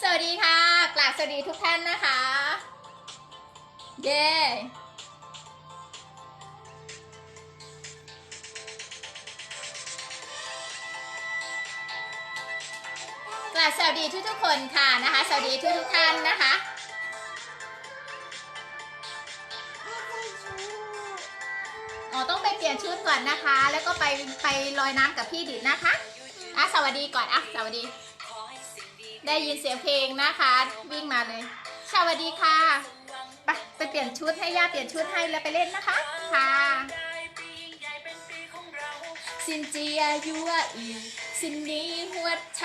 สวัสดีค่ะ กราบสวัสดีทุกท่านนะคะ เย้กราบสวัสดีทุกทุกๆคนค่ะนะคะ สวัสดีทุกทุกท่านนะคะ อ๋อต้องไปเปลี่ยนชุดก่อนนะคะ แล้วก็ไปไปลอยน้ำกับพี่ดิดนะคะอะสวัสดีก่อนอะสวัสดี ได้ยินเสียงเพลงนะคะ วิ่งมาเลย สวัสดีค่ะไปไปเปลี่ยนชุดให้ย่าเปลี่ยนชุดให้แล้วไปเล่นนะคะ ค่ะสินเจียยัวอีสินนี้หัวใจ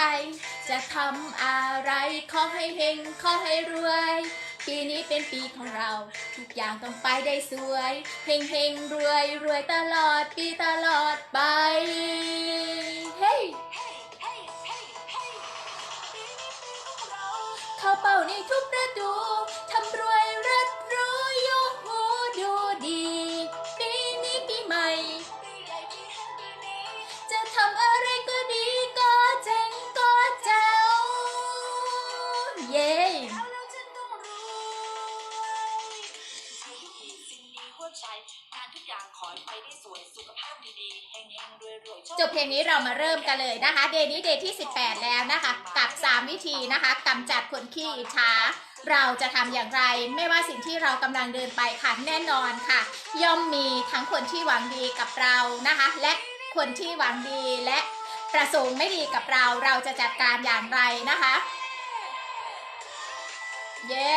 จะทำอะไรขอให้เฮงขอให้รวย ปีนี้เป็นปีของเรา ทุกอย่างต้องไปได้สวยเฮงเฮงรวยรวยตลอดปีตลอดไป ในทุกประตูทำรวยรัดรู้โยโหดูดี ปีนี้ปีใหม่ จะทำอะไรก็ดีก็เจ๋งก็แจ๋วเย้งานทุกอย่างขอให้ไปได้สวยสุขภาพดีๆเฮงๆรวยๆโชคจบเพลงนี้เรามาเริ่มกันเลยนะคะ เดย์นี้เดย์ที่ 18 แล้วนะคะกับ 3 วิธีนะคะกำจัดคนขี้อิจฉาเราจะทำอย่างไร ไม่ว่าสิ่งที่เรากำลังเดินไปค่ะแน่นอนค่ะ ย่อมมีทั้งคนที่หวังดีกับเรานะคะ และคนที่หวังดีและประสงค์ไม่ดีกับเรา เราจะจัดการอย่างไรนะคะ เย้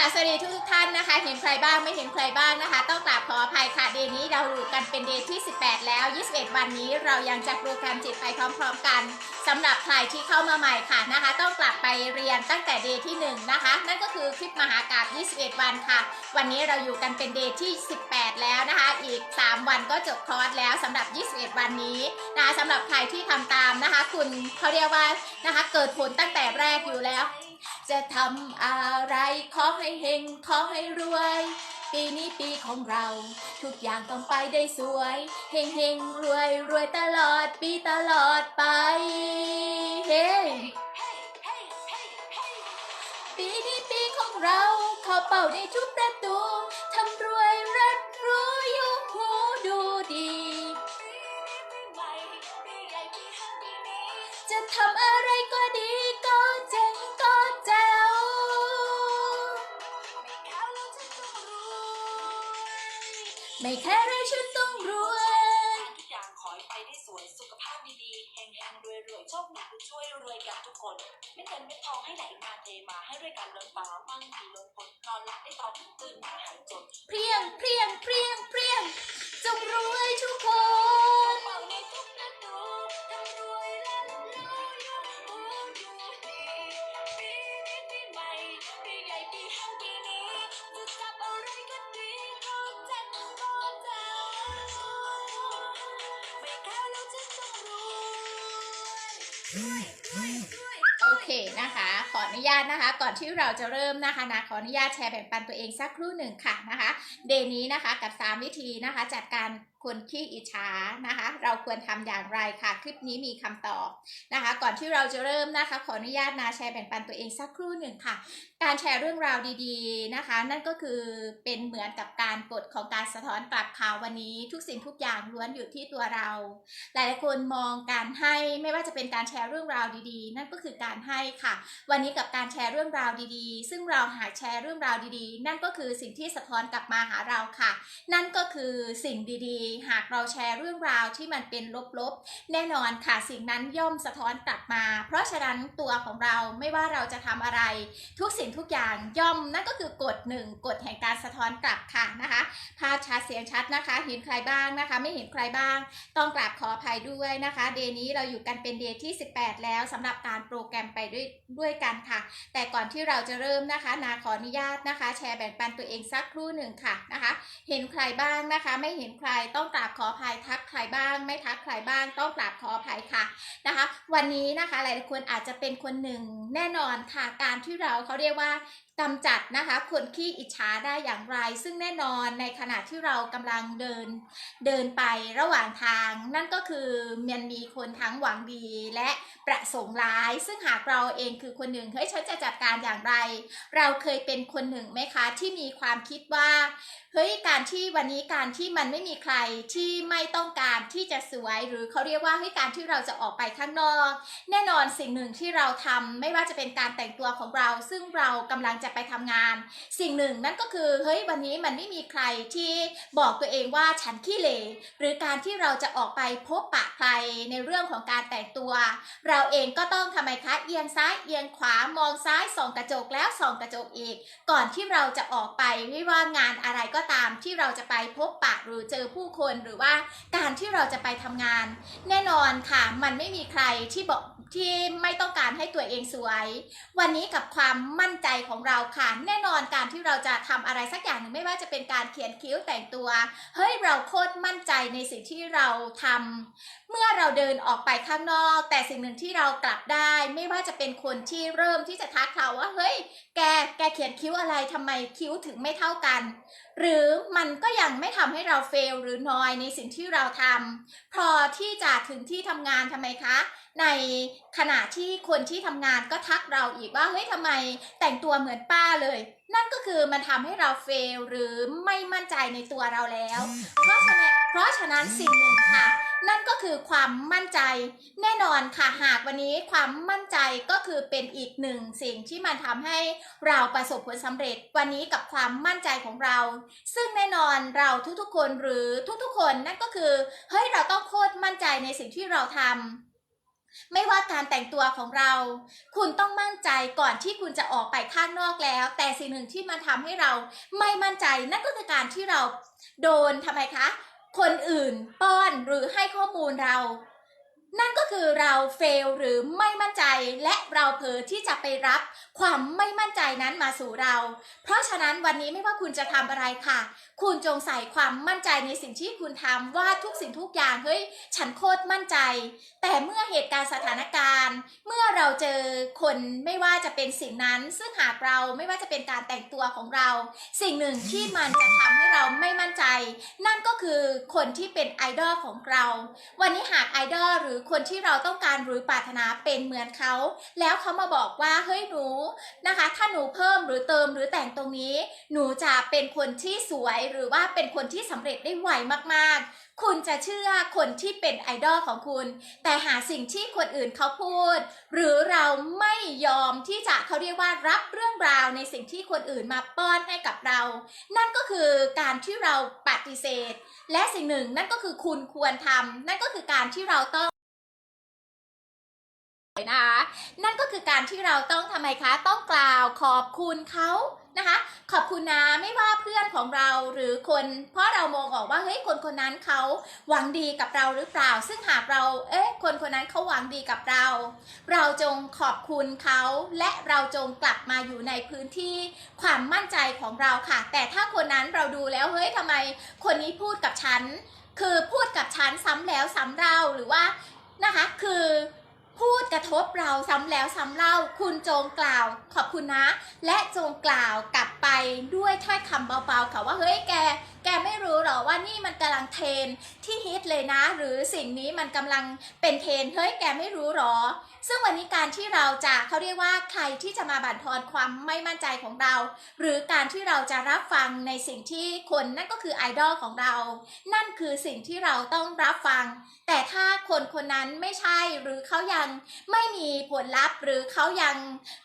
ราบสวัสดีทุกทุกๆท่านนะคะ เห็นใครบ้างไม่เห็นใครบ้างนะคะ ต้องกราบขออภัยค่ะเดย์นี้เราอยู่กันเป็นเดย์ที่ 18 แล้ว 21 วันนี้เรายังจะโปรแกรมจิตไปพร้อมๆกันสำหรับใครที่เข้ามาใหม่ค่ะนะคะ ต้องกลับไปเรียนตั้งแต่เดย์ที่ 1 นะคะ นั่นก็คือคลิปมหากาบ21 วันค่ะ วันนี้เราอยู่กันเป็นเดย์ที่ 18 แล้วนะคะ อีก 3 วันก็จบคอร์สแล้วสำหรับ 21 วันนี้นะคะสำหรับใครที่ทำตามนะคะ คุณเขาเรียกว่านะคะเกิดผลตั้งแต่แรกอยู่แล้ว จะทำอะไรขอให้เฮงขอให้รวย ปีนี้ปีของเรา ทุกอย่างต้องไปได้สวยเฮงเฮงรวยรวยตลอดปีตลอดไปเฮ้ปีนี้ปีของเราขอเป่าในทุกประ ไม่แค่ไรฉันต้องรวยทุกอย่างขอให้ไปได้สวยสุขภาพดีๆเฮงๆรวยๆโชคดีคือช่วยรวยกันทุกคน ไม่เงินไม่ทองให้ไหลมาเทมาให้รวยกันล้นฟ้ามั่งมีล้นพ้นนอนหลับได้ตอนตื่นมา นะคะ ก่อนที่เราจะเริ่มนะคะนะขออนุญาตแชร์แบ่งปันตัวเองสักครู่หนึ่งค่ะนะคะ เดย์นี้นะคะกับ 3 วิธีนะคะจัดการคนขี้อิจฉานะคะ เราควรทำอย่างไรค่ะคลิปนี้มีคำตอบนะคะ ก่อนที่เราจะเริ่มนะคะ ขออนุญาตนะแชร์แบ่งปันตัวเองสักครู่หนึ่งค่ะ การแชร์เรื่องราวดีๆนะคะ นั่นก็คือเป็นเหมือนกับการกฎของการสะท้อนกลับข่าววันนี้ ทุกสิ่งทุกอย่างล้วนอยู่ที่ตัวเรา หลายๆคนมองการให้ไม่ว่าจะเป็นการแชร์เรื่องราวดีๆ นั่นก็คือการให้ค่ะ วันนี้กับการแชร์เรื่องราวดีๆ ซึ่งเราหากแชร์เรื่องราวดีๆ นั่นก็คือสิ่งที่สะท้อนกลับมาหาเราค่ะ นั่นก็คือสิ่งดีๆหากเราแชร์เรื่องราวที่มันเป็นลบๆ แน่นอนค่ะสิ่งนั้นย่อมสะท้อนกลับมา เพราะฉะนั้นตัวของเราไม่ว่าเราจะทำอะไร ทุกสิ่งทุกอย่างย่อมนั่นก็คือกฎหนึ่งกฎแห่งการสะท้อนกลับค่ะนะคะภาพชัดเสียงชัดนะคะ เห็นใครบ้างนะคะ ไม่เห็นใครบ้าง ต้องกราบขออภัยด้วยนะคะ เดย์นี้เราอยู่กันเป็นเดย์ที่ 18 แล้วสำหรับการโปรแกรมไปด้วยด้วยกันค่ะ แต่ก่อนที่เราจะเริ่มนะคะนาขออนุญาตนะคะ แชร์แบ่งปันตัวเองสักครู่หนึ่งค่ะนะคะ เห็นใครบ้างนะคะ ไม่เห็นใครต้อง้องกราบขออภัยทักใครบ้าง ไม่ทักใครบ้าง ต้องกราบขออภัยค่ะนะคะ วันนี้นะคะหลายๆคนอาจจะเป็นคนหนึ่งแน่นอนค่ะการที่เราเขาเรียกว่า กำจัดนะคะคนขี้อิจฉาได้อย่างไร ซึ่งแน่นอนในขณะที่เรากำลังเดินเดินไประหว่างทาง นั่นก็คือมันมีคนทั้งหวังดีและประสงค์ร้าย ซึ่งหากเราเองคือคนหนึ่งเฮ้ยฉันจะจัดการอย่างไร เราเคยเป็นคนหนึ่งไหมคะ ที่มีความคิดว่าเฮ้ยการที่วันนี้การที่มันไม่มีใครที่ไม่ต้องการที่จะสวย หรือเขาเรียกว่าเฮ้ยการที่เราจะออกไปข้างนอก แน่นอนสิ่งหนึ่งที่เราทำไม่ว่าจะเป็นการแต่งตัวของเรา ซึ่งเรากำลังจะไปทำงาน สิ่งหนึ่งนั่นก็คือเฮ้ยวันนี้มันไม่มีใครที่บอกตัวเองว่าฉันขี้เหร่หรือการที่เราจะออกไปพบปะใครในเรื่องของการแต่งตัว เราเองก็ต้องทำไมคะเอียงซ้ายเอียงขวามองซ้ายส่องกระจกแล้วส่องกระจกอีก ก่อนที่เราจะออกไปไม่ว่างานอะไรก็ตามที่เราจะไปพบปะหรือเจอผู้คนหรือว่าการที่เราจะไปทำงาน แน่นอนค่ะมันไม่มีใครที่บอกที่ไม่ต้องการให้ตัวเองสวย วันนี้กับความมั่นใจของเราค่ะ แน่นอนการที่เราจะทำอะไรสักอย่างหนึ่งไม่ว่าจะเป็นการเขียนคิ้วแต่งตัว เฮ้ยเราโคตรมั่นใจในสิ่งที่เราทำเมื่อเราเดินออกไปข้างนอก แต่สิ่งหนึ่งที่เรากลับได้ ไม่ว่าจะเป็นคนที่เริ่มที่จะทักเราว่าเฮ้ย แกแกเขียนคิ้วอะไรทำไมคิ้วถึงไม่เท่ากัน หรือมันก็ยังไม่ทำให้เราเฟลหรือนอยในสิ่งที่เราทำพอที่จะถึงที่ทำงานทำไมคะ ในขณะที่คนที่ทำงานก็ทักเราอีกว่าเฮ้ยทำไมแต่งตัวเหมือนป้าเลย นั่นก็คือมันทำให้เราเฟลหรือไม่มั่นใจในตัวเราแล้ว เพราะฉะนั้นเพราะฉะนั้นสิ่งหนึ่งค่ะ นั่นก็คือความมั่นใจ แน่นอนค่ะหากวันนี้ความมั่นใจก็คือเป็นอีกหนึ่งสิ่งที่มันทำให้เราประสบผลสำเร็จวันนี้กับความมั่นใจของเรา ซึ่งแน่นอนเราทุกๆคนหรือทุกๆคนนั่นก็คือเฮ้ยเราต้องโคตรมั่นใจในสิ่งที่เราทำ ไม่ว่าการแต่งตัวของเรา คุณต้องมั่นใจก่อนที่คุณจะออกไปข้างนอกแล้ว แต่สิ่งหนึ่งที่มาทำให้เราไม่มั่นใจนั่นก็คือการที่เราโดนทำไมคะ คนอื่นป้อนหรือให้ข้อมูลเรา นั่นก็คือเราเฟลหรือไม่มั่นใจ และเราเผลอที่จะไปรับความไม่มั่นใจนั้นมาสู่เรา เพราะฉะนั้นวันนี้ไม่ว่าคุณจะทำอะไรค่ะ คุณจงใส่ความมั่นใจในสิ่งที่คุณทำว่าทุกสิ่งทุกอย่างเฮ้ยฉันโคตรมั่นใจ แต่เมื่อเหตุการณ์สถานการณ์ เมื่อเราเจอคนไม่ว่าจะเป็นสิ่งนั้น ซึ่งหากเราไม่ว่าจะเป็นการแต่งตัวของเรา สิ่งหนึ่งที่มันจะทำให้เราไม่มั่นใจ นั่นก็คือคนที่เป็นไอดอลของเรา วันนี้หากไอดอลหรือคนที่เราต้องการหรือปรารถนาเป็นเหมือนเขา แล้วเขามาบอกว่าเฮ้ยหนูนะคะ ถ้าหนูเพิ่มหรือเติมหรือแต่งตรงนี้ หนูจะเป็นคนที่สวยหรือว่าเป็นคนที่สำเร็จได้ไวมากๆ คุณจะเชื่อคนที่เป็นไอดอลของคุณ แต่หาสิ่งที่คนอื่นเขาพูด หรือเราไม่ยอมที่จะเขาเรียกว่ารับเรื่องราวในสิ่งที่คนอื่นมาป้อนให้กับเรา นั่นก็คือการที่เราปฏิเสธ และสิ่งหนึ่งนั่นก็คือคุณควรทำนั่นก็คือการที่เราต้อง นะคะนั่นก็คือการที่เราต้องทำไมคะ ต้องกล่าวขอบคุณเขานะคะ ขอบคุณนะไม่ว่าเพื่อนของเราหรือคน เพราะเรามองออกว่าเฮ้ยคนคนนั้นเขาหวังดีกับเราหรือเปล่า ซึ่งหากเราเอ๊ะคนคนนั้นเขาหวังดีกับเรา เราจงขอบคุณเขาและเราจงกลับมาอยู่ในพื้นที่ความมั่นใจของเราค่ะ แต่ถ้าคนนั้นเราดูแล้วเฮ้ยทำไมคนนี้พูดกับฉัน คือพูดกับฉันซ้ำแล้วซ้ำเล่าหรือว่านะคะคือ พูดกระทบเราซ้ำแล้วซ้ำเล่า คุณจงกล่าวขอบคุณนะ และจงกล่าวกลับไปด้วยถ้อยคำเบาๆค่ะว่าเฮ้ยแกแกไม่รู้หรอว่านี่มันกำลังเทรนที่ฮิตเลยนะ หรือสิ่งนี้มันกำลังเป็นเทรนเฮ้ยแกไม่รู้หรอ ซึ่งวันนี้การที่เราจะเขาเรียกว่าใครที่จะมาบั่นทอนความไม่มั่นใจของเรา หรือการที่เราจะรับฟังในสิ่งที่คนนั่นก็คือไอดอลของเรา นั่นคือสิ่งที่เราต้องรับฟัง แต่ถ้าคนคนนั้นไม่ใช่หรือเขายังไม่มีผลลัพธ์ หรือเขายัง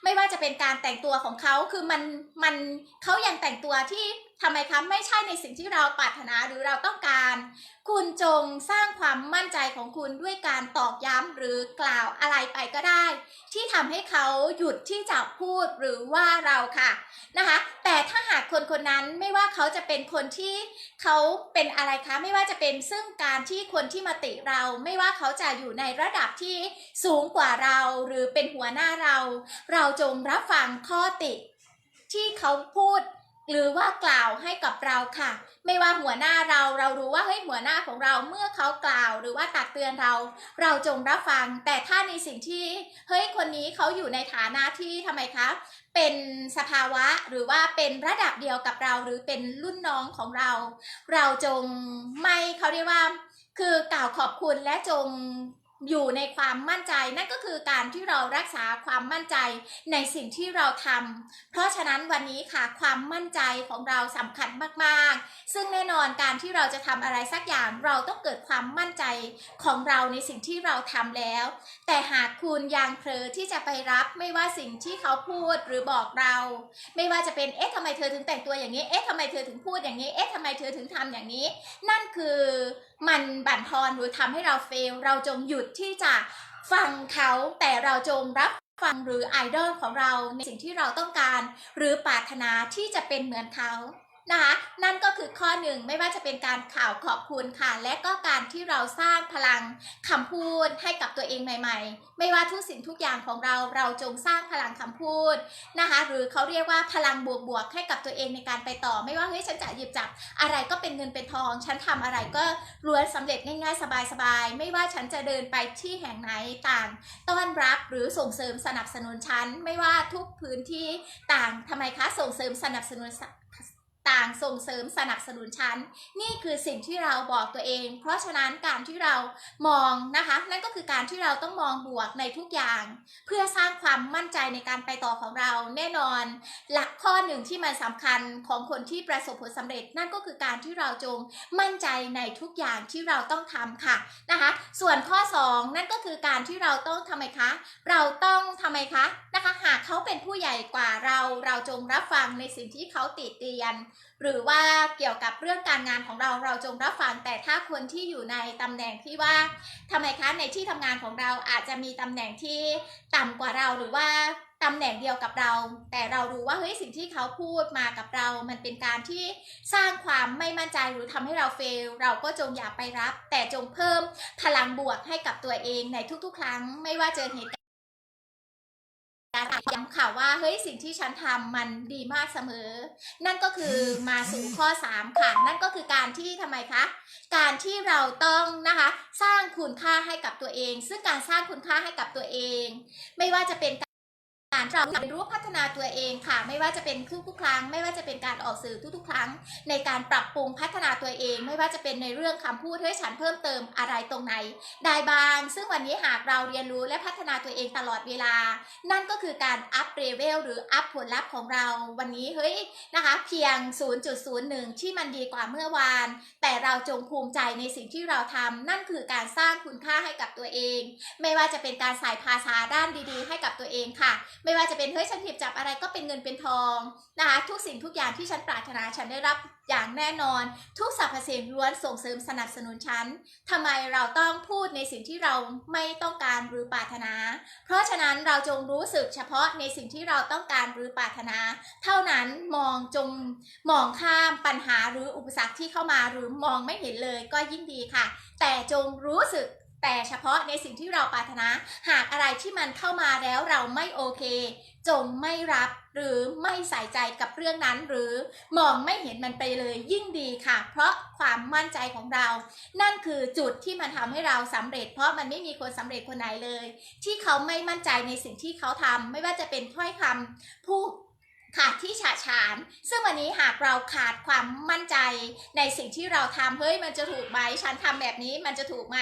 ไม่ว่าจะเป็นการแต่งตัวของเขาคือมันมันเขายังแต่งตัวที่ทำไมคะไม่ใช่ในสิ่งที่เราปรารถนาหรือเราต้องการ คุณจงสร้างความมั่นใจของคุณด้วยการตอกย้ำหรือกล่าวอะไรไปก็ได้ ที่ทำให้เขาหยุดที่จะพูดหรือว่าเราค่ะนะคะ แต่ถ้าหากคนคนนั้นไม่ว่าเขาจะเป็นคนที่เขาเป็นอะไรคะไม่ว่าจะเป็นซึ่งการที่คนที่มาติเรา ไม่ว่าเขาจะอยู่ในระดับที่สูงกว่าเรา หรือเป็นหัวหน้าเรา เราจงรับฟังข้อติที่เขาพูด หรือว่ากล่าวให้กับเราค่ะ ไม่ว่าหัวหน้าเราเรารู้ว่าเฮ้ยหัวหน้าของเราเมื่อเขากล่าว หรือว่าตักเตือนเรา เราจงรับฟัง แต่ถ้าในสิ่งที่เฮ้ยคนนี้เขาอยู่ในฐานะที่ทำไมคะเป็นสภาวะหรือว่าเป็นระดับเดียวกับเราหรือเป็นรุ่นน้องของเรา เราจงไม่เขาเรียกว่า คือกล่าวขอบคุณและจง อยู่ในความมั่นใจนั่นก็คือการที่เรารักษาความมั่นใจในสิ่งที่เราทำเพราะฉะนั้นวันนี้ค่ะความมั่นใจของเราสำคัญมากๆ ซึ่งแน่นอนการที่เราจะทำอะไรสักอย่างเราต้องเกิดความมั่นใจของเราในสิ่งที่เราทำแล้ว แต่หากคุณยังเผลอที่จะไปรับไม่ว่าสิ่งที่เขาพูดหรือบอกเรา ไม่ว่าจะเป็นเอ๊ะทำไมเธอถึงแต่งตัวอย่างนี้เอ๊ะทำไมเธอถึงพูดอย่างนี้เอ๊ะทำไมเธอถึงทำอย่างนี้ นั่นคือ มันบั่นทอนหรือทำให้เราเฟล เราจงหยุดที่จะฟังเขาแต่เราจงรับฟังหรือไอดอลของเราในสิ่งที่เราต้องการ หรือปรารถนาที่จะเป็นเหมือนเขา นะคะนั่นก็คือข้อหนึ่งไม่ว่าจะเป็นการข่าวขอบคุณค่ะ และก็การที่เราสร้างพลังคำพูดให้กับตัวเองใหม่ ๆ ไม่ว่าทุกสิ่งทุกอย่างของเราเราจงสร้างพลังคำพูดนะคะหรือเขาเรียกว่าพลังบวกๆให้กับตัวเองในการไปต่อ ไม่ว่าเฮ้ยฉันจะหยิบจับอะไรก็เป็นเงินเป็นทอง ฉันทำอะไรก็ล้วนสำเร็จง่ายๆสบายๆ ไม่ว่าฉันจะเดินไปที่แห่งไหนต่าง ต้อนรับหรือส่งเสริมสนับสนุนฉันไม่ว่าทุกพื้นที่ต่างทำไมคะส่งเสริมสนับสนุน ต่างส่งเสริมสนับสนุนฉัน นี่คือสิ่งที่เราบอกตัวเอง เพราะฉะนั้นการที่เรามองนะคะ นั่นก็คือการที่เราต้องมองบวกในทุกอย่าง เพื่อสร้างความมั่นใจในการไปต่อของเราแน่นอน หลักข้อหนึ่งที่มันสำคัญของคนที่ประสบผลสำเร็จ นั่นก็คือการที่เราจงมั่นใจในทุกอย่างที่เราต้องทำค่ะนะคะ ส่วนข้อ 2 นั่นก็คือการที่เราต้องทำไมคะ เราต้องทำไมคะนะคะ หากเขาเป็นผู้ใหญ่กว่าเรา เราจงรับฟังในสิ่งที่เขาติเตียนหรือว่าเกี่ยวกับเรื่องการงานของเราเราจงรับฟัง แต่ถ้าคนที่อยู่ในตำแหน่งที่ว่าทำไมคะในที่ทำงานของเราอาจจะมีตำแหน่งที่ต่ำกว่าเราหรือว่าตำแหน่งเดียวกับเรา แต่เรารู้ว่าเฮ้ยสิ่งที่เขาพูดมากับเรา มันเป็นการที่สร้างความไม่มั่นใจหรือทำให้เราเฟล เราก็จงอย่าไปรับ แต่จงเพิ่มพลังบวกให้กับตัวเองในทุกๆ ครั้ง ไม่ว่าเจอเหตุ การณ์ย้ำค่ะว่าเฮ้ยสิ่งที่ฉันทำมันดีมากเสมอ นั่นก็คือมาสู่ข้อ 3 ค่ะ นั่นก็คือการที่ทำไมคะ การที่เราต้องนะคะ สร้างคุณค่าให้กับตัวเอง ซึ่งการสร้างคุณค่าให้กับตัวเอง ไม่ว่าจะเป็น การเราเรียนรู้พัฒนาตัวเองค่ะ ไม่ว่าจะเป็นทุกๆครั้ง ไม่ว่าจะเป็นการออกสื่อทุกๆ ครั้ง ในการปรับปรุงพัฒนาตัวเอง ไม่ว่าจะเป็นในเรื่องคำพูดเฮ้ฉันเพิ่มเติมอะไรตรงไหนได้บ้าง ซึ่งวันนี้หากเราเรียนรู้และพัฒนาตัวเองตลอดเวลา นั่นก็คือการอัพเลเวลหรืออัพผลลัพธ์ของเราวันนี้เฮ้ยนะคะ เพียง 0.01 ที่มันดีกว่าเมื่อวาน แต่เราจงภูมิใจในสิ่งที่เราทำนั่นคือการสร้างคุณค่าให้กับตัวเอง ไม่ว่าจะเป็นการใส่ภาษาด้านดีๆ ให้กับตัวเองค่ะไม่ว่าจะเป็นเฮ้ยฉันหยิบจับอะไรก็เป็นเงินเป็นทองนะคะทุกสิ่งทุกอย่างที่ฉันปรารถนาฉันได้รับอย่างแน่นอน ทุกสรรพสิ่งล้วนส่งเสริมสนับสนุนฉันทำไมเราต้องพูดในสิ่งที่เราไม่ต้องการหรือปรารถนา เพราะฉะนั้นเราจงรู้สึกเฉพาะในสิ่งที่เราต้องการหรือปรารถนา เท่านั้นมองจงมองข้ามปัญหาหรืออุปสรรคที่เข้ามาหรือมองไม่เห็นเลยก็ยิ่งดีค่ะ แต่จงรู้สึก แต่เฉพาะในสิ่งที่เราปรารถนา หากอะไรที่มันเข้ามาแล้วเราไม่โอเค จงไม่รับหรือไม่ใส่ใจกับเรื่องนั้นหรือมองไม่เห็นมันไปเลยยิ่งดีค่ะ เพราะความมั่นใจของเรา นั่นคือจุดที่มันทำให้เราสำเร็จ เพราะมันไม่มีคนสำเร็จคนไหนเลย ที่เขาไม่มั่นใจในสิ่งที่เขาทำไม่ว่าจะเป็นถ้อยคำพูด ขาดที่ฉาฉาน ซึ่งวันนี้หากเราขาดความมั่นใจในสิ่งที่เราทำเฮ้ยมันจะถูกไหมฉันทำแบบนี้มันจะถูกไหม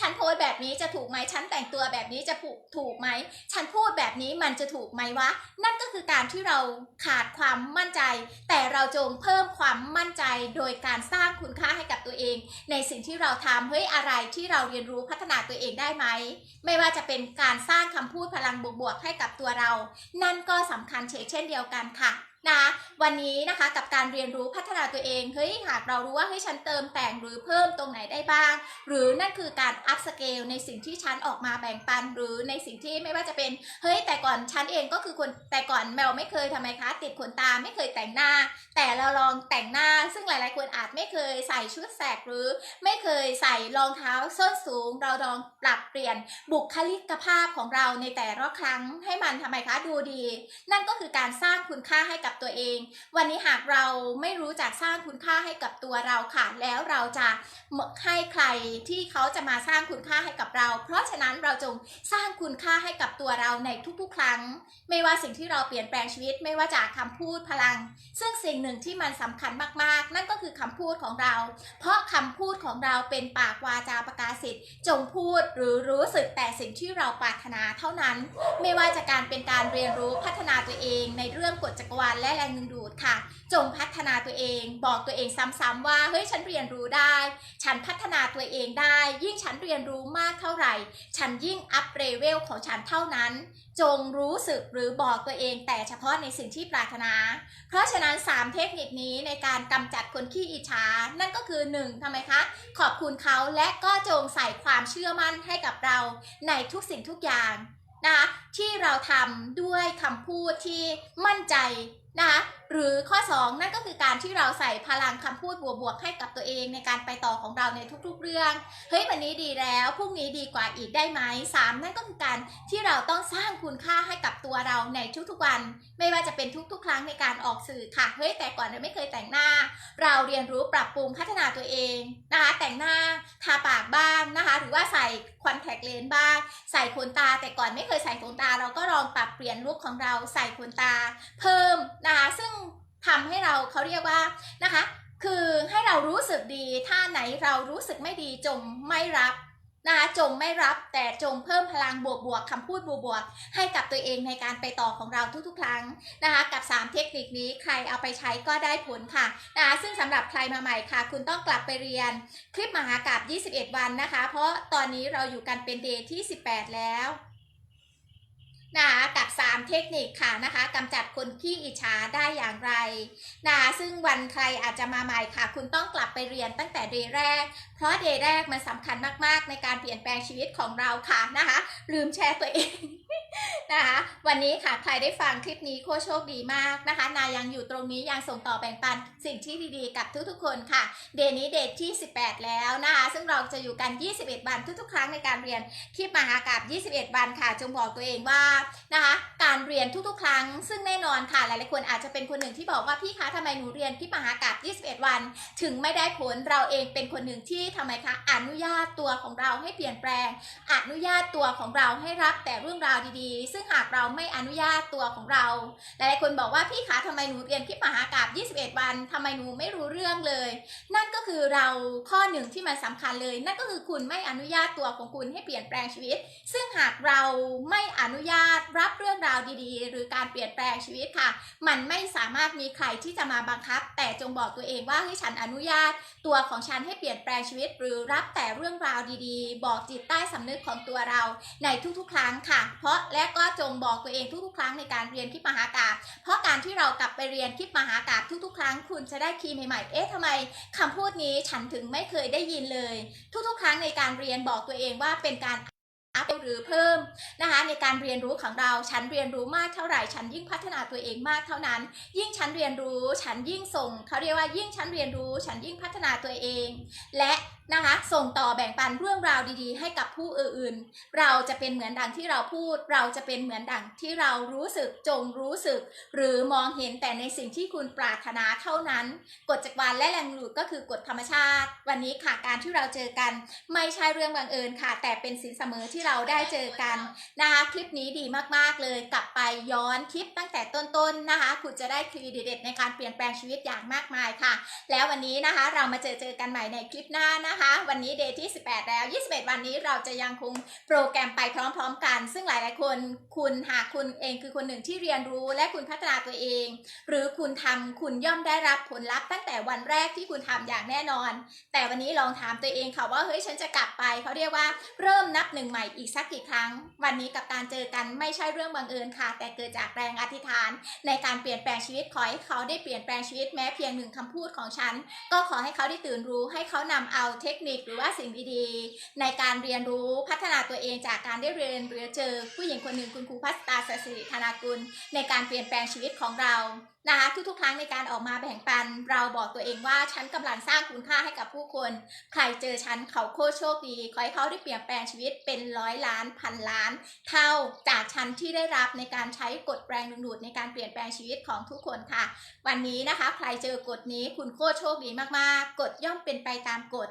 ฉันโพสแบบนี้จะถูกไหมฉันแต่งตัวแบบนี้จะถูกถูกไหมฉันพูดแบบนี้มันจะถูกไหมวะ นั่นก็คือการที่เราขาดความมั่นใจ แต่เราจงเพิ่มความมั่นใจโดยการสร้างคุณค่าให้กับตัวเอง ในสิ่งที่เราทำเฮ้ยอะไรที่เราเรียนรู้พัฒนาตัวเองได้ไหมไม่ว่าจะเป็นการสร้างคำพูดพลังบวกๆให้กับตัวเรา นั่นก็สำคัญเช่นเดียวกันค่ะ นะวันนี้นะคะกับการเรียนรู้พัฒนาตัวเองเฮ้ยหากเรารู้ว่าเฮ้ยฉันเติมแต่งหรือเพิ่มตรงไหนได้บ้าง หรือนั่นคือการอัพสเกลในสิ่งที่ฉันออกมาแบ่งปัน หรือในสิ่งที่ไม่ว่าจะเป็นเฮ้ยแต่ก่อนฉันเองก็คือคนแต่ก่อนแมวไม่เคยทำไมคะติดขนตาไม่เคยแต่งหน้า แต่เราลองแต่งหน้า ซึ่งหลาย ๆ คนอาจไม่เคยใส่ชุดแสกหรือไม่เคยใส่รองเท้าส้นสูง เราลองปรับเปลี่ยนบุคลิกภาพของเราในแต่ละครั้งให้มันทำไมคะดูดี นั่นก็คือการสร้างคุณค่าให้กับตัวเอง วันนี้หากเราไม่รู้จักสร้างคุณค่าให้กับตัวเราค่ะ แล้วเราจะให้ใครที่เขาจะมาสร้างคุณค่าให้กับเรา เพราะฉะนั้นเราจงสร้างคุณค่าให้กับตัวเราในทุกๆ ครั้ง ไม่ว่าสิ่งที่เราเปลี่ยนแปลงชีวิต ไม่ว่าจากคำพูดพลัง ซึ่งสิ่งหนึ่งที่มันสำคัญมากๆ นั่นก็คือคำพูดของเรา เพราะคำพูดของเราเป็นปากวาจาประกาศสิทธิ์จงพูดหรือรู้สึกแต่สิ่งที่เราปรารถนาเท่านั้น ไม่ว่าจะการเป็นการเรียนรู้พัฒนาตัวเองในเรื่องกฎจักรวาลและแรงดึงดูดค่ะ จงพัฒนาตัวเอง บอกตัวเองซ้ำๆว่าเฮ้ยฉันเรียนรู้ได้ ฉันพัฒนาตัวเองได้ ยิ่งฉันเรียนรู้มากเท่าไหร่ ฉันยิ่งอัพเลเวลของฉันเท่านั้น จงรู้สึกหรือบอกตัวเองแต่เฉพาะในสิ่งที่ปรารถนา เพราะฉะนั้น 3 เทคนิคนี้ในการกำจัดคนขี้อิจฉานั่นก็คือ 1ทำไมคะ ขอบคุณเขาและก็จงใส่ความเชื่อมั่นให้กับเราในทุกสิ่งทุกอย่างนะคะที่เราทำด้วยคำพูดที่มั่นใจ นะคะหรือข้อ 2 นั่นก็คือการที่เราใส่พลังคำพูดบวกๆให้กับตัวเองในการไปต่อของเราในทุกๆเรื่อง เฮ้ยวันนี้ดีแล้วพรุ่งนี้ดีกว่าอีกได้ไหมสามนั่นก็คือการที่เราต้องสร้างคุณค่าให้กับตัวเราในทุกๆวัน ไม่ว่าจะเป็นทุกๆ ครั้งในการออกสื่อค่ะเฮ้ยแต่ก่อนเราไม่เคยแต่งหน้า เราเรียนรู้ปรับปรุงพัฒนาตัวเองนะคะแต่งหน้าทาปากบ้างนะคะ หรือว่าใส่คอนแทคเลนส์บ้าง ใส่ขนตา แต่ก่อนไม่เคยใส่ขนตา เราก็ลองปรับเปลี่ยนลุคของเราใส่ขนตา เพิ่มนะคะซึ่ง ทำให้เราเขาเรียกว่านะคะ คือให้เรารู้สึกดี ถ้าไหนเรารู้สึกไม่ดีจงไม่รับนะคะจงไม่รับแต่จงเพิ่มพลังบวกบวกๆคำพูดบวกบวกๆให้กับตัวเองในการไปต่อของเราทุกๆ ครั้งนะคะกับ 3 เทคนิคนี้ใครเอาไปใช้ก็ได้ผลค่ะนะคะซึ่งสำหรับใครมาใหม่ค่ะ คุณต้องกลับไปเรียนคลิปมหากาบ 21 วันนะคะ เพราะตอนนี้เราอยู่กันเป็นเดย์ที่ 18 แล้ว นะคะกับ 3 เทคนิคค่ะนะคะกำจัดคนขี้อิจฉาได้อย่างไรนะคะซึ่งวันใครอาจจะมาใหม่ค่ะ คุณต้องกลับไปเรียนตั้งแต่เดย์แรก เพราะเดย์แรกมันสำคัญมากๆ ในการเปลี่ยนแปลงชีวิตของเราค่ะนะคะลืมแชร์ตัวเอง นะคะวันนี้ค่ะใครได้ฟังคลิปนี้โคโชคดีมากนะคะ นายังอยู่ตรงนี้ยังส่งต่อแบ่งปันสิ่งที่ดีๆ กับทุกๆคนค่ะ เดนี้เดย์ที่ 18 แล้วนะคะ ซึ่งเราจะอยู่กัน 21 วันทุกๆ ครั้งในการเรียนคลิปมหากาบ21 วันค่ะ จงบอกตัวเองว่านะคะ การเรียนทุกๆ ครั้ง ซึ่งแน่นอนค่ะหลายๆคนอาจจะเป็นคนหนึ่งที่บอกว่าพี่คะทำไมหนูเรียนคลิปมหากาบ21 วัน ถึงไม่ได้ผลเราเองเป็นคนหนึ่งที่ทำไมคะอนุญาตตัวของเราให้เปลี่ยนแปลง อนุญาตตัวของเราให้รับแต่เรื่องราวดีๆซึ่งหากเราไม่อนุญาตตัวของเรา หลายคนบอกว่าพี่คะทำไมหนูเรียนคลิปมหากาบ21 วันทำไมหนูไม่รู้เรื่องเลย นั่นก็คือเราข้อหนึ่งที่มันสำคัญเลย นั่นก็คือคุณไม่อนุญาตตัวของคุณให้เปลี่ยนแปลงชีวิต ซึ่งหากเราไม่อนุญาตรับเรื่องราวดีๆ หรือการเปลี่ยนแปลงชีวิตค่ะ มันไม่สามารถมีใครที่จะมาบังคับ แต่จงบอกตัวเองว่าให้ฉันอนุญาตตัวของฉันให้เปลี่ยนแปลงชีวิต หรือรับแต่เรื่องราวดีๆ บอกจิตใต้สำนึกของตัวเราในทุกๆ ครั้งค่ะ เพราะและก็จงบอกตัวเองทุกๆ ครั้งในการเรียนคลิปมหากาบเพราะการที่เรากลับไปเรียนคลิปมหากาบทุกๆ ครั้ง คุณจะได้คีย์ใหม่ๆ เอ๊ะทำไมคำพูดนี้ฉันถึงไม่เคยได้ยินเลย ทุกๆ ครั้งในการเรียนบอกตัวเองว่าเป็นการอัพหรือเพิ่มนะคะในการเรียนรู้ของเรา ฉันเรียนรู้มากเท่าไหร่ ฉันยิ่งพัฒนาตัวเองมากเท่านั้น ยิ่งฉันเรียนรู้ ฉันยิ่งส่ง เขาเรียกว่ายิ่งฉันเรียนรู้ ฉันยิ่งพัฒนาตัวเอง และ นะคะ ส่งต่อแบ่งปันเรื่องราวดีๆ ให้กับผู้อื่น เราจะเป็นเหมือนดังที่เราพูด เราจะเป็นเหมือนดังที่เรารู้สึกจงรู้สึก หรือมองเห็นแต่ในสิ่งที่คุณปรารถนาเท่านั้น กฎจักรวาลและแรงดูดก็คือกฎธรรมชาติ วันนี้ค่ะการที่เราเจอกัน ไม่ใช่เรื่องบังเอิญค่ะ แต่เป็นสินเสมอที่เราได้เจอกันนะคะคลิปนี้ดีมากๆเลยกลับไปย้อนคลิปตั้งแต่ต้นๆนะคะ คุณจะได้คลีเด็ดๆในการเปลี่ยนแปลงชีวิตอย่างมากมายค่ะ แล้ววันนี้นะคะเรามาเจอเจอกันใหม่ในคลิปหน้านะคะวันนี้เดย์ที่ 18 แล้ว 21 วันนี้เราจะยังคงโปรแกรมไปพร้อมๆกัน ซึ่งหลายๆคนคุณหากคุณเองคือคนหนึ่งที่เรียนรู้และคุณพัฒนาตัวเอง หรือคุณทำคุณย่อมได้รับผลลัพธ์ตั้งแต่วันแรกที่คุณทำอย่างแน่นอน แต่วันนี้ลองถามตัวเองค่ะว่าเฮ้ยฉันจะกลับไปเขาเรียกว่าเริ่มนับหนึ่งใหม่อีกสักกี่ครั้ง วันนี้กับการเจอกันไม่ใช่เรื่องบังเอิญค่ะ แต่เกิดจากแรงอธิษฐาน ในการเปลี่ยนแปลงชีวิตขอให้เขาได้เปลี่ยนแปลงชีวิตแม้เพียงหนึ่งคำพูดของฉัน ก็ขอให้เขาได้ตื่นรู้ให้เขานำเอาเททคนิคหรือว่าสิ่งดีๆ ในการเรียนรู้พัฒนาตัวเองจากการได้เรียนหรือเจอผู้หญิงคนหนึ่งคุณครูพัสตาสศิริธนากุล ในการเปลี่ยนแปลงชีวิตของเรานะคะทุกๆ ครั้งในการออกมาแบ่งปัน เราบอกตัวเองว่าฉันกำลังสร้างคุณค่าให้กับผู้คน ใครเจอฉันเขาโคตรโชคดีขอให้เขาได้เปลี่ยนแปลงชีวิตเป็นร้อยล้านพันล้าน เท่าจากฉันที่ได้รับในการใช้กฎแรงดึงดูดในการเปลี่ยนแปลงชีวิตของทุกคนค่ะ วันนี้นะคะ ใครเจอกฎนี้คุณโคตรโชคดีมากๆ กฎย่อมเป็นไปตามกฎ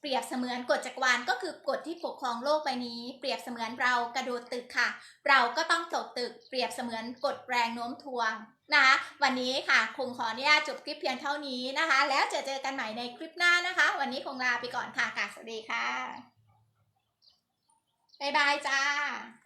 เปรียบเสมือนกฎจักรวาลก็คือกฎที่ปกครองโลกใบนี้ เปรียบเสมือนเรากระโดดตึกค่ะ เราก็ต้องตกตึก เปรียบเสมือนกฎแรงโน้มถ่วงนะคะวันนี้ค่ะคงขออนุญาตจบคลิปเพียงเท่านี้นะคะ แล้วจะเจอกันใหม่ในคลิปหน้านะคะ วันนี้คงลาไปก่อนค่ะกาสวัสดีค่ะบ๊ายบายจ้า